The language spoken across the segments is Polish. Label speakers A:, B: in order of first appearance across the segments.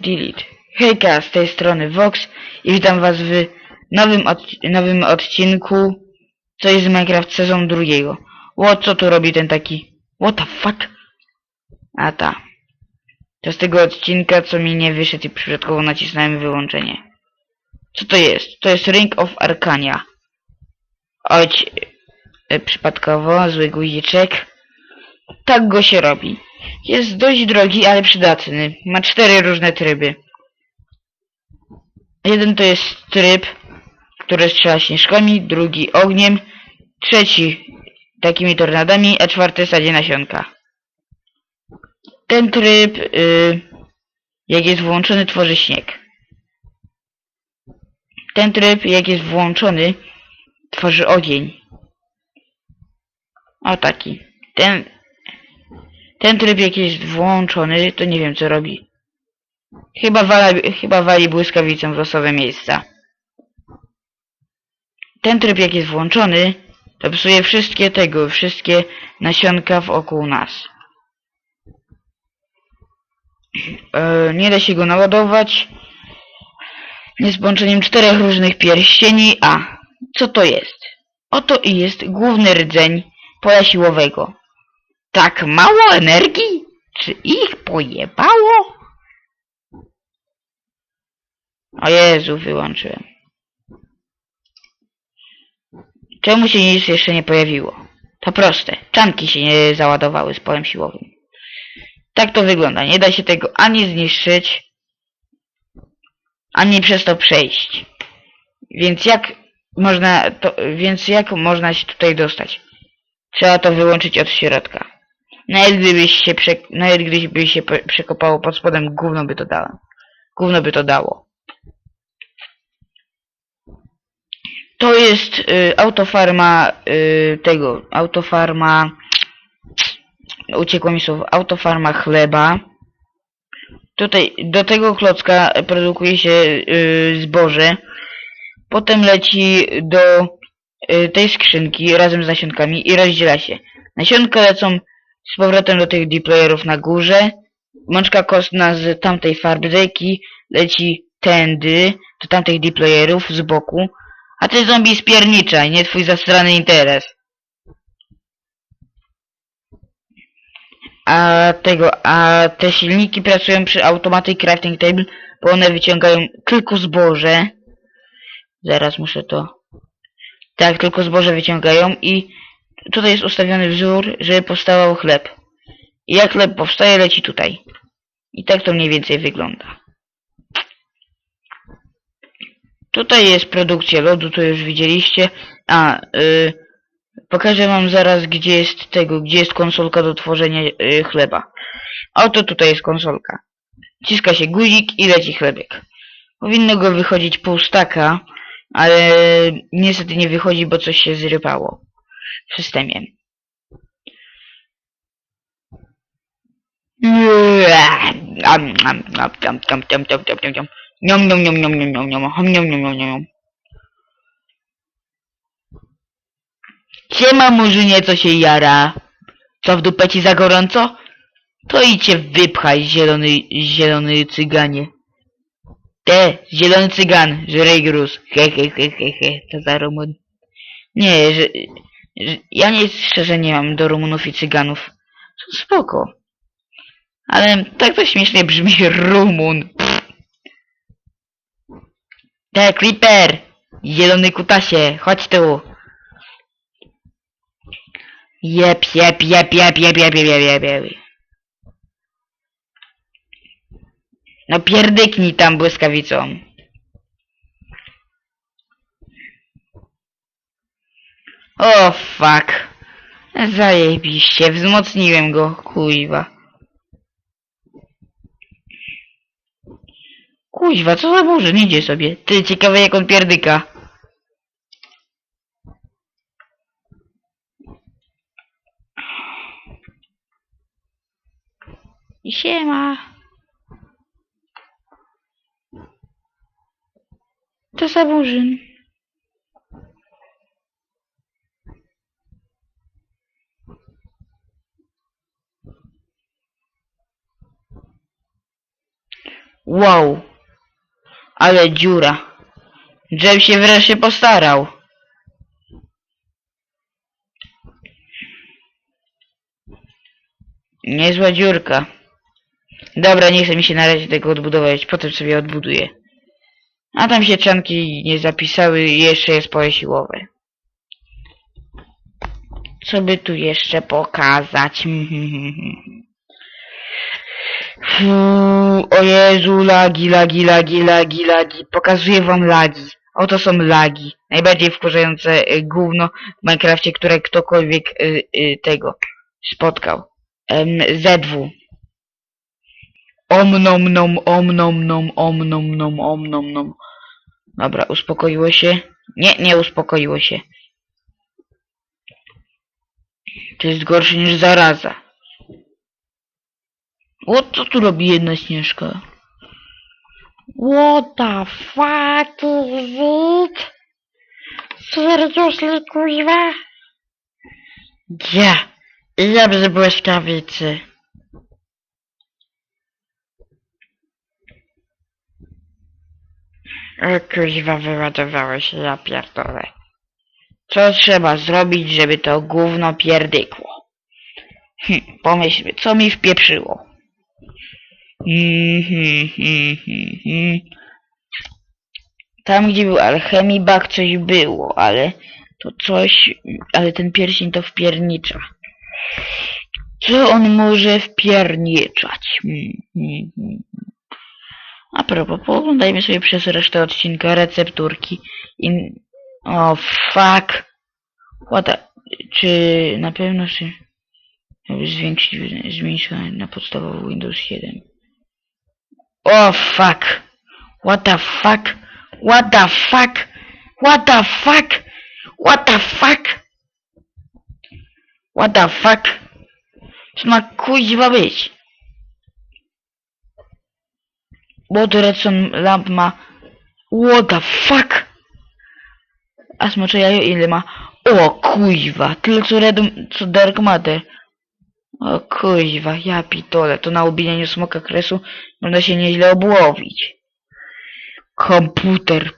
A: delete. Hejka, z tej strony Vox i witam was w nowym, nowym odcinku co jest z Minecraft sezon drugiego. Ło, co tu robi ten taki... What the fuck? A ta. To z tego odcinka, co mi nie wyszedł i przypadkowo nacisnąłem wyłączenie. Co to jest? To jest Ring of Arcania. Oj, e, przypadkowo, zły guziczek. Tak go się robi. Jest dość drogi, ale przydatny. Ma cztery różne tryby. Jeden to jest tryb, który strzela śnieżkami, drugi ogniem, trzeci takimi tornadami, a czwarty sadzie nasionka. Ten tryb, y, jak jest włączony, tworzy śnieg. Ten tryb, jak jest włączony, tworzy ogień. O taki. Ten, ten tryb, jak jest włączony, to nie wiem co robi. Chyba wali, chyba wali błyskawicą w losowe miejsca. Ten tryb jak jest włączony, to psuje wszystkie tego, wszystkie nasionka wokół nas. E, nie da się go naładować. Nie z połączeniem czterech różnych pierścieni, a co to jest? Oto i jest główny rdzeń pola siłowego. Tak mało energii? Czy ich pojebało? O Jezu, wyłączyłem. Czemu się nic jeszcze nie pojawiło? To proste. Czanki się nie załadowały z polem siłowym. Tak to wygląda. Nie da się tego ani zniszczyć, ani przez to przejść. Więc jak można to, więc jak można się tutaj dostać? Trzeba to wyłączyć od środka. Nawet gdybyś się, prze, nawet gdyby się przekopało pod spodem, gówno by to dało. Gówno by to dało. To jest y, autofarma y, tego, autofarma, uciekło mi słowo, autofarma chleba. Tutaj do tego klocka produkuje się y, zboże, potem leci do y, tej skrzynki razem z nasionkami i rozdziela się. Nasionka lecą z powrotem do tych deployerów na górze, mączka kostna z tamtej farbdeki leci tędy do tamtych deployerów z boku, a ty zombie spierniczaj, nie twój zastrany interes. A tego, a te silniki pracują przy Automatic Crafting Table, bo one wyciągają tylko zboże. Zaraz muszę to... Tak, tylko zboże wyciągają i tutaj jest ustawiony wzór, żeby powstawał chleb. I jak chleb powstaje, leci tutaj. I tak to mniej więcej wygląda. Tutaj jest produkcja lodu, to już widzieliście. A, y, pokażę wam zaraz, gdzie jest tego, gdzie jest konsolka do tworzenia y, chleba. Oto tutaj jest konsolka. Ciska się guzik i leci chlebek. Powinno go wychodzić pół staka, ale niestety nie wychodzi, bo coś się zrypało systemie. Niom, niom, niom, niom, niom, niom, niom, hom, niom, niom, niom, niom. Siema murzynie, co się jara? Co w dupę ci za gorąco? To i cię wypchaj, zielony, zielony cyganie. Te, zielony cygan, żrej gruz. He, he, he, he, he, to za Rumun. Nie, że, ja nie, szczerze nie mam do Rumunów i Cyganów. Spoko. Ale tak to śmiesznie brzmi Rumun. Te, Creeper! Zielony kutasie, chodź tu! Jep, jep, jep, jep, jep, jep, jep, jep, jep, jep. No pierdyknij tam błyskawicą. O, fuck. Zajebiście, wzmocniłem go, kuźwa. Kuźwa, co za murzyn, idzie sobie. Ty, ciekawe jak on pierdyka. I siema. To za murzyn. Wow. Ale dziura. Jeff się wreszcie postarał. Niezła dziurka. Dobra, nie chce mi się na razie tego odbudować, potem sobie odbuduję. A tam się czanki nie zapisały i jeszcze jest pole siłowe. Co by tu jeszcze pokazać? Fuu, o Jezu, lagi, lagi, lagi, lagi, lagi. Pokazuję wam lagi. Oto są lagi. Najbardziej wkurzające y, gówno w Minecrafcie, które ktokolwiek y, y, tego spotkał. Em, ZW. Om nom nom, om nom nom, om nom nom, om nom nom. Dobra, uspokoiło się? Nie, nie uspokoiło się. To jest gorsze niż zaraza. O, co tu robi jedna śnieżka?
B: What the fuck is it? Seriously, kuźwa?
A: Gdzie? Ja bym błyskawicy. O kuźwa, wyładowało się, ja pierdolę. Co trzeba zrobić, żeby to gówno pierdykło? Hm, pomyślmy, co mi wpieprzyło? Hmm, hmm, hmm. Tam, gdzie był alchemibak, coś było, ale to coś... Ale ten pierścień to wpiernicza. Co on może wpierniczać? Hmm, hmm, hmm. A propos, pooglądajmy sobie przez resztę odcinka recepturki. I... O, fuck! What the... Czy na pewno. Żeby zwiększyć, zmniejszyć na podstawowy Windows 7. O, fuck! What the fuck? What the fuck? What the fuck? What the fuck? What the fuck? Co ma kuźwa być? Bo to Lamp ma... What the fuck? A smocze jajo ile ma? O kuźwa, tyle co Red... co Dark Matter. O kuźwa, ja pitole, to na ubijaniu smoka kresu można się nieźle obłowić. Komputer.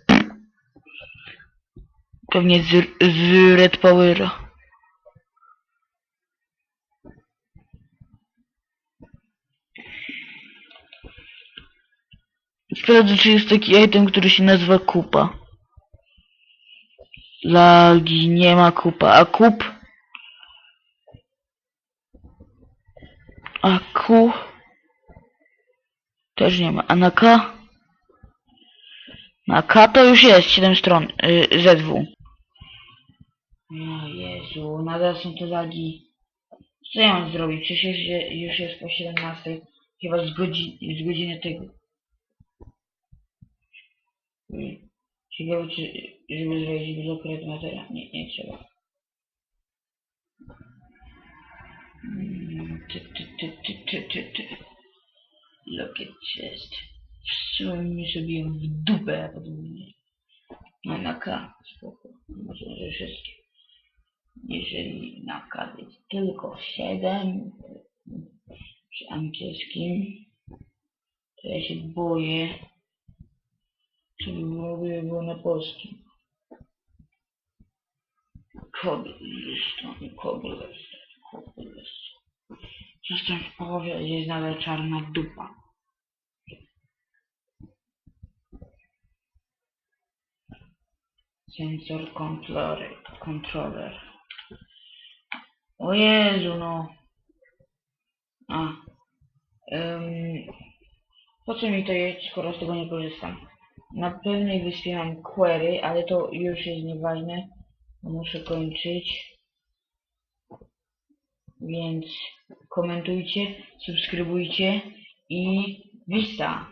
A: Pewnie z, z Red Powera. Sprawdzę, czy jest taki item, który się nazywa kupa. Lagi, nie ma kupa. A kup? Ku? Też nie ma. A na K? Na K to już jest 7 stron. Y, ZW. O Jezu, nadal są te lagi. Co ja mam zrobić? Przecież już, już jest po 17. Chyba z, godzi z godziny tego. Ciekawe, czy żeby zrobić blok redmatera. Nie, nie trzeba. Mm, At chest. Wstrzymujmy sobie ją w dupę, a potem nie. No na K, spoko. Może, że wszystkie. Jeżeli na K jest tylko 7 przy angielskim, to ja się boję, co by było, na polskim. Cobblestone, cobblestone, cobblestone. Jestem w połowie, jest nadal czarna dupa. Sensor controller, controller. O Jezu, no. A. Ym, po co mi to jest, skoro z tego nie korzystam? Na pewnej wyspie mam query, ale to już jest nieważne. Muszę kończyć. Więc komentujcie, subskrybujcie i vista!